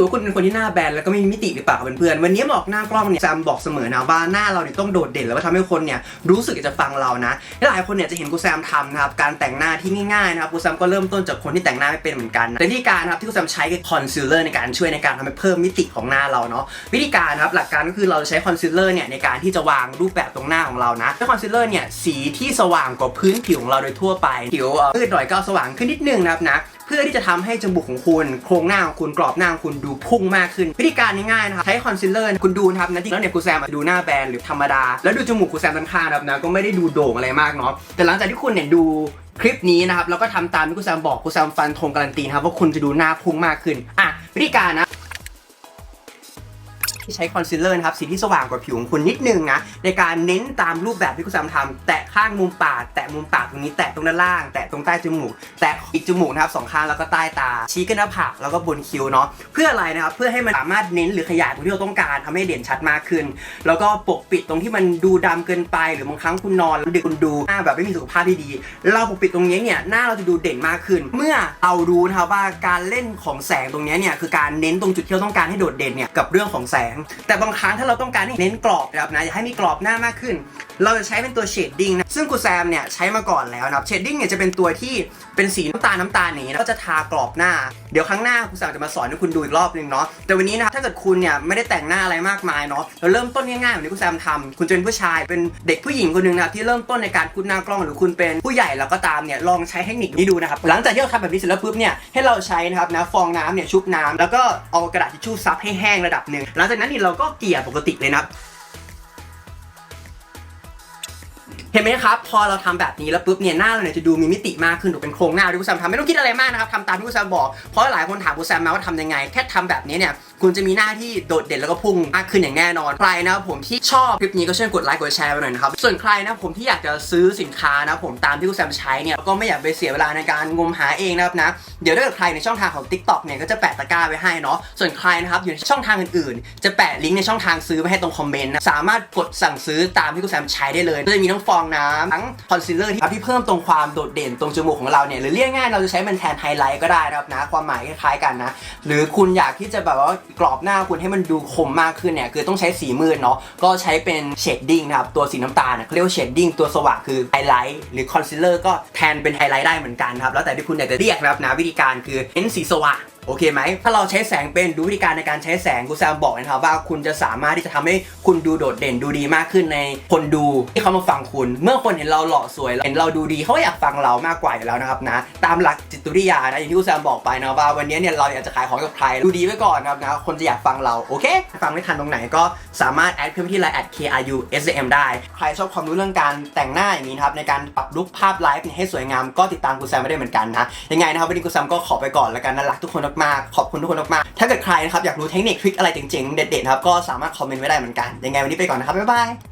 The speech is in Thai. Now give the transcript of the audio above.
สึกว่าคุณเป็นคนที่หน้าแบนแล้วก็ไม่มีมิติหรือเปล่าเพื่อนๆวันนี้บอกหน้ากล้องเนี่ยแซมบอกเสมอนะว่าหน้าเราเนี่ยต้องโดดเด่นแล้วก็ทำให้คนเนี่ยรู้สึกอยากจะฟังเรานะหลายคนเนี่ยจะเห็นกูแซมทำนะครับการแต่งหน้าที่ง่ายๆนะครับกูแซมก็เริ่มต้นจากคนที่แต่งหน้าไม่เป็นเหมือนกันแต่วิธีการนะครับที่กูแซมใช้คือคอนซีลเลอร์ในการช่วยในการทำให้เพิ่มมิติของหน้าเราเนาะวิธีการนะครับหลักการก็คือเราจะใช้คอนซีลเลอร์เนี่ยในการที่จะวางรูปแบบตรงหน้าของเรานะด้วยคอนซีลเลอร์เนี่ยสีที่สว่างกว่าพื้นผิวของเราโดยทั่วไปผิวมืดหน่อยก็สว่างขึ้นนิดนึงนะครับนะเพื่อที่จะทำให้จมูกของคุณโครงหน้าของคุณกรอบหน้าของคุณดูพุ่งมากขึ้น วิธีการง่ายๆนะครับ ใช้คอนซีลเลอร์คุณดูนะครับนะจริงแล้วเนี่ยกูแซมอาดูหน้าแบนหรือธรรมดา แล้วดูจมูกกูแซมด้านข้างนะครับนะก็ไม่ได้ดูโด่งอะไรมากเนาะแต่หลังจากที่คุณเนี่ยดูคลิปนี้นะครับแล้วก็ทำตามที่กูแซมบอกกูแซมฟันธงการันตีนะครับว่าคุณจะดูหน้าพุ่งมากขึ้นอะวิธีการนะ ที่ใช้คอนซีลเลอร์นะครับสีที่สว่างกว่าผิวของคุณนิดนึงนะในการเน้นตามรูปแบบที่คุณแซมทำแตะข้างมุมปากแตะมุมปากตรงนี้แตะตรงด้านล่าง แตะตรงใต้จมูก แตะอีกจมูกนะครับสองข้างแล้วก็ใต้ตา ชี้ขึ้นหน้าผากแล้วก็บนคิ้วเนาะเพื่ออะไรนะครับเพื่อให้มันสามารถเน้นหรือขยายตรงที่เราต้องการทำให้เด่นชัดมากขึ้น แล้วก็ปกปิดตรงที่มันดูดำเกินไป หรือบางครั้งคุณนอนแล้วดึกคุณดูหน้าแบบไม่มีสุขภาพที่ดี เราปกปิดตรงนี้เนี่ยหน้าเราจะดูเด่นมากขึ้น เมื่อเรารู้นะครับว่าการเล่นของแสงตรงนี้เนี่ยคือการเน้นตรงจุดที่เราต้องการให้โดดเด่นเนี่ยกับเรื่องของแสงแต่บางครั้งถ้าเราต้องการให้เน้นกรอบนะครับนะอยากให้มีกรอบหน้ามากขึ้น เราจะใช้เป็นตัวเชดดิ้งนะซึ่งกูแซมเนี่ยใช้มาก่อนแล้วนะครับเชดดิ้งเนี่ยจะเป็นตัวที่เป็นสีน้ำตาลน้ำตาลอย่างนี้นะก็จะทากรอบหน้า เดี๋ยวครั้งหน้ากูแซมจะมาสอนให้คุณดูอีกรอบนึงเนาะแต่วันนี้นะถ้าเกิดคุณเนี่ยไม่ได้แต่งหน้าอะไรมากมายเนาะเราเริ่มต้นง่ายๆแบบนี้กูแซมทำคุณจะเป็นผู้ชายเป็นเด็กผู้หญิงคนหนึ่งนะที่เริ่มต้นในการพูดหน้ากล้องหรือคุณเป็นผู้ใหญ่แล้วก็ตามเนี่ยลองใช้เทคนิคนี้ดูนะครับหลังจากที่เราทำแบบนี้เสร็จแล้วปุ๊บเนี่ยให้เราใช้นะครับนะฟองน้ำเนี่ยชุบน้ำแล้วก็เอากระดาษทิชชู่ซับให้แห้งระดับหนึ่งหลังจากนั้นนี่เราก็เกลี่ยปกติเลยนะครับ เห็นไหมครับ พอเราทำแบบนี้แล้วปุ๊บเนี่ยหน้าเราเนี่ยจะดูมีมิติมากขึ้นดูเป็นโครงหน้าที่คุณแซมทำไม่ต้องคิดอะไรมากนะครับทำตามที่คุณแซมบอกเพราะหลายคนถามคุณแซมมาว่าทำยังไง แค่ทำแบบนี้เนี่ยคุณจะมีหน้าที่โดดเด่นแล้วก็พุ่งมากขึ้นอย่างแน่นอนใครนะผมที่ชอบคลิปนี้ก็ช่วยกดไลค์กดแชร์ไปหน่อยนะครับส่วนใครนะผมที่อยากจะซื้อสินค้านะผมตามที่คุณแซมใช้เนี่ยก็ไม่อยากไปเสียเวลาในการงมหาเองนะครับนะเดี๋ยวถ้าเกิดใครในช่องทางของ TikTok เนี่ยก็จะแปะตะกร้าไว้ให้เนาะส่วนใครนะครับอยู่ในช่องทางอื่นๆ จะแปะลิงก์ในช่องทางซื้อไว้ให้ตรงคอมเมนต์นะสามารถกดสั่งซื้อตามที่คุณแซมใช้ได้เลยจะมีทั้งฟองน้ำทั้งคอนซีลเลอร์ที่ที่เพิ่มตรงความโดดเด่นตรงจมูกของเราเนี่ยหรือเรียกง่ายเราจะใช้มันแทนไฮไลท์ก็ได้นะครับนะความหมายคล้ายๆกันนะ หรือคุณอยากที่จะแบบว่ากรอบหน้าคุณให้มันดูคมมากขึ้นเนี่ยคือต้องใช้สีมืดเนาะก็ใช้เป็นเชดดิ้งนะครับตัวสีน้ำตาลเขาเรียกว่าเชดดิ้งตัวสว่างคือไฮไลท์หรือคอนซีลเลอร์ก็แทนเป็นไฮไลท์ได้เหมือนกันครับแล้วแต่ที่คุณอยากจะเรียกนะครับนะวิธีการคือเน้นสีสว่าง โอเคไหมถ้าเราใช้แสงเป็นดูวิธีการในการใช้แสงกูแซมบอกนะครับว่าคุณจะสามารถที่จะทำให้คุณดูโดดเด่นดูดีมากขึ้นในคนดูที่เขามาฟังคุณ เมื่อคนเห็นเราหล่อสวยเห็นเราดูดีเขาอยากฟังเรามากกว่าอยู่แล้วนะครับนะตามหลักจิตวิทยานะอย่างที่กูแซมบอกไปนะว่าวันนี้เนี่ยเราอยากจะขายของกับใครดูดีไว้ก่อนนะครับนะคนจะอยากฟังเราโอเค ฟังไม่ทันตรงไหนก็สามารถแอดเพิ่มที่ไลน์แอด KRU SM ได้ ใครชอบความรู้เรื่องการแต่งหน้าอย่างนี้นะครับในการปรับลุคภาพไลฟ์ให้สวยงามก็ติดตามกูแซมไม่ได้เหมือนกันนะยังไงนะครับวันนี้กูแซมก็ขอไปก่อนแล้วกันนะรักทุกคนมากๆ ขอบคุณทุกคนมากๆ ถ้าเกิดใครนะครับอยากรู้เทคนิคทริคอะไรเจ๋งๆ เด็ดๆครับก็สามารถคอมเมนต์ไว้ได้เหมือนกัน ยังไงวันนี้ไปก่อนนะครับ บ๊ายบาย